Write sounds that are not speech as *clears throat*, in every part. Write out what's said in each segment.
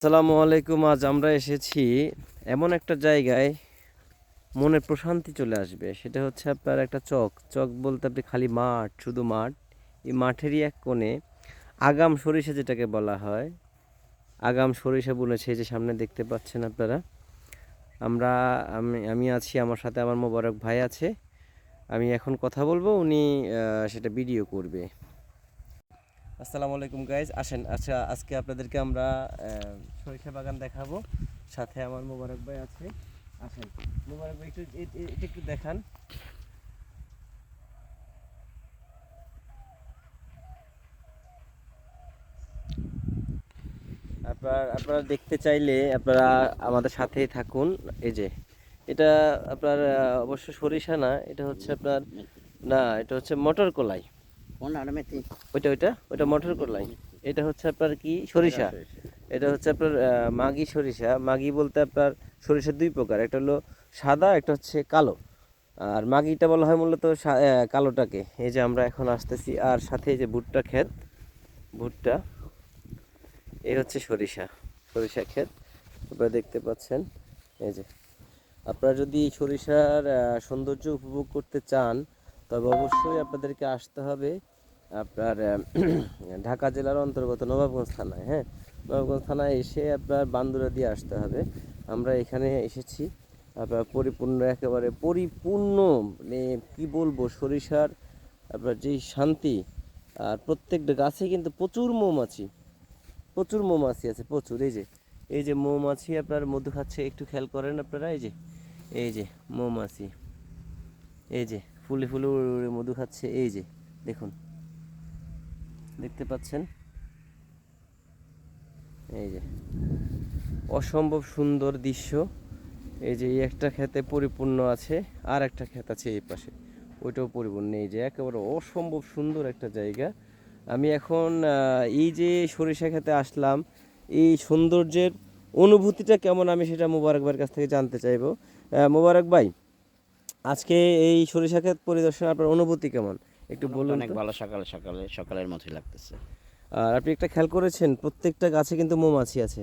আসসালামু আলাইকুম, আজ আমরা এসেছি এমন একটা জায়গায় মনে প্রশান্তি চলে আসবে। সেটা হচ্ছে আপনার একটা চক। চক বলতে আপনি খালি মাঠ, শুধু মাঠ। এই মাঠেরই এক কোণে আগাম সরিষা যেটাকে বলা হয়। আগাম সরিষা বুনেছে যে সামনে দেখতে পাচ্ছেন আপনারা। আমরা, আমি আমি আছি, আমার সাথে আমার মোবারক ভাই আছে। আমি এখন কথা বলব, উনি সেটা ভিডিও করবে। আসসালামু আলাইকুম গাইজ আসেন আচ্ছা আজকে আপনাদেরকে আমরা সরিষা বাগান দেখাবো। সাথে আমার মোবারক ভাই আছে। আসেন, মোবারক ভাই, একটু এটা একটু দেখান। আপনার, আপনারা দেখতে চাইলে আপনারা আমাদের সাথেই থাকুন। এই যে, এটা আপনার অবশ্য সরিষা না, এটা হচ্ছে আপনার, না, এটা হচ্ছে মটর কলাই ওইটা ওইটা? ওইটা মটর কলাই? এটা হচ্ছে আপনার কি? সরিষা? এটা হচ্ছে আপনার মাগি সরিষা। মাগি বলতে আপনার সরিষা দুই প্রকার। একটা হলো সাদা একটা হচ্ছে কালো। আর মাগিটা বলা হয় মূলত কালোটাকে। এই যে আমরা এখন আসতেছি। আর সাথে এই যে ভুট্টা ক্ষেত ভুট্টা এই হচ্ছে সরিষা সরিষা ক্ষেত। আপনারা দেখতে পাচ্ছেন এই যে। আপনারা যদি সরিষার সৌন্দর্য উপভোগ করতে চান তবে অবশ্যই আপনাদেরকে আসতে হবে আপনার *clears throat* ঢাকা জেলার অন্তর্গত নবাবগঞ্জ থানায় হ্যাঁ? নবাবগঞ্জ থানায় এসে আপনার বান্দুরা দিয়ে আসতে হবে। আমরা এখানে এসেছি। আপনার পরিপূর্ণ, একেবারে পরিপূর্ণ মানে কি বলব, সরিষার আপনার যেই শান্তি, আর প্রত্যেকটা গাছে কিন্তু প্রচুর মৌমাছি প্রচুর মৌমাছি আছে, প্রচুর। এই যে এই যে মৌমাছি আপনার মধু খাচ্ছে, একটু খেয়াল করেন আপনারা, এই যে এই যে মৌমাছি, এই যে, ফুলে ফুলে মধু খাচ্ছে, এই যে, দেখুন। দেখতে পাচ্ছেন? এই যে, অসম্ভব সুন্দর দৃশ্য। এই যে, এই একটা ক্ষেতে পরিপূর্ণ আছে, আর একটা ক্ষেত আছে এই পাশে। ওইটাও পরিপূর্ণ। এই যে, একেবারে অসম্ভব সুন্দর একটা জায়গা। আমি এখন এই যে সরিষা খেতে আসলাম, এই সৌন্দর্যের অনুভূতিটা কেমন আমি সেটা মোবারক ভাইয়ের কাছ থেকে জানতে চাইব। মোবারক ভাই, আজকে এই সরিষা ক্ষেত পরিদর্শন আপনার অনুভূতি কেমন? একটু বলুন অনেক ভালো সকালে সকালে সকালের মতোই লাগতেছে। আর আপনি একটা খেয়াল করেছেন প্রত্যেকটা গাছে কিন্তু মৌমাছি আছে।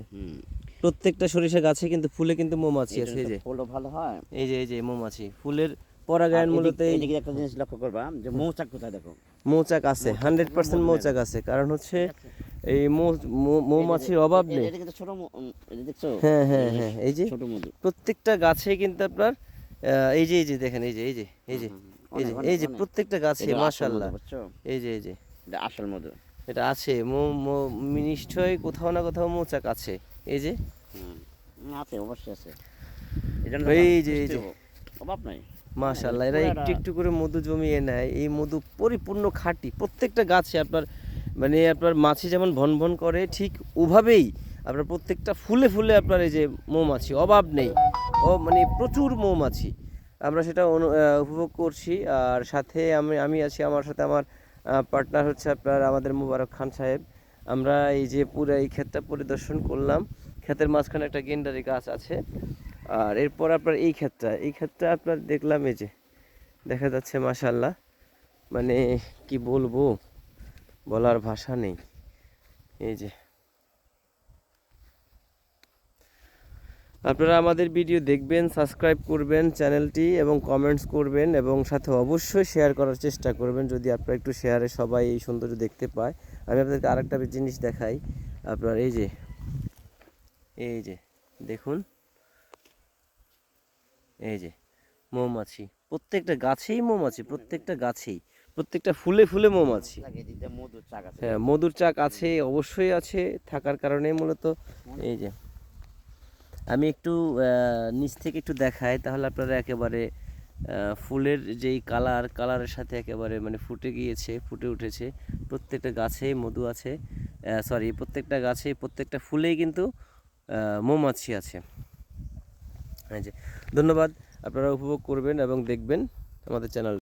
প্রত্যেকটা সরিষা গাছে কিন্তু ফুলে কিন্তু মৌমাছি আছে এই যে। ফুলও ভালো হয়। এই যে এই যে মৌমাছি। ফুলের পরাগায়ন মূলত এই এদিকে একটা জিনিস লক্ষ্য করবা যে মৌচাক কোথায় দেখো? মৌচাক আছে হান্ড্রেড পার্সেন্ট মৌচাক আছে কারণ হচ্ছে এই মৌমাছির অভাব নেই। হ্যাঁ হ্যাঁ হ্যাঁ এই যে ছোট মধু। প্রত্যেকটা গাছে কিন্তু আপনার এই যে এই যে দেখেন এই যে এই যে এই যে। এই যে এই যে প্রত্যেকটা গাছে মাশাল্লাহ এই যে এই যে। এটা আসল মধু। এটা আছে নিশ্চয়ই কোথাও না কোথাও মৌচাক আছে। এই যে। আছে অবশ্যই আছে। এই যে, এই যে। অভাব নাই। মাশাল্লাহ এরা একটু একটু করে মধু জমিয়ে নেয়। এই মধু পরিপূর্ণ খাঁটি। প্রত্যেকটা গাছে আপনার মানে আপনার মাছি যেমন ভন ভন করে ঠিক ওভাবেই আপনার প্রত্যেকটা ফুলে ফুলে আপনার এই যে মৌমাছি অভাব নেই। ও মানে প্রচুর মৌমাছি। আমরা সেটা উপভোগ করছি। আর সাথে আমি আমি আছি আমার সাথে আমার পার্টনার হচ্ছে আপনার আমাদের মুবারক খান সাহেব। আমরা এই যে পুরো, এই ক্ষেতটা পরিদর্শন করলাম। ক্ষেতের মাঝখানে একটা গেন্ডারি গাছ আছে। আর এরপর আপনার এই ক্ষেতটা এই ক্ষেতটা আপনার দেখলাম এই যে, দেখা যাচ্ছে মাশাল্লাহ মানে কি বলব? বলার ভাষা নেই। এই যে আপনারা আমাদের ভিডিও দেখবেন সাবস্ক্রাইব করবেন চ্যানেলটি এবং কমেন্টস করবেন এবং সাথে অবশ্যই শেয়ার করার চেষ্টা করবেন যদি আপনারা একটু শেয়ারে সবাই এই সৌন্দর্য দেখতে পায়। আমি আপনাদেরকে আরেকটা জিনিস দেখাই। আপনার এই যে এই যে দেখুন। এই যে মৌমাছি। প্রত্যেকটা গাছেই মৌমাছি প্রত্যেকটা গাছেই প্রত্যেকটা ফুলে ফুলে মৌমাছি। লাগে এদিক মধুর চাক আছে। হ্যাঁ মধুর চাক আছে অবশ্যই আছে থাকার কারণে মূলত এই যে। আমি একটু নিচ থেকে একটু দেখাই, তাহলে আপনারা একেবারে ফুলের যেই কালার, কালারের সাথে একেবারে মানে ফুটে গিয়েছে, ফুটে উঠেছে। প্রত্যেকটা গাছেই মধু আছে সরি প্রত্যেকটা গাছে প্রত্যেকটা ফুলেই কিন্তু মৌমাছি আছে। যে, ধন্যবাদ, আপনারা উপভোগ করবেন এবং দেখবেন আমাদের চ্যানেল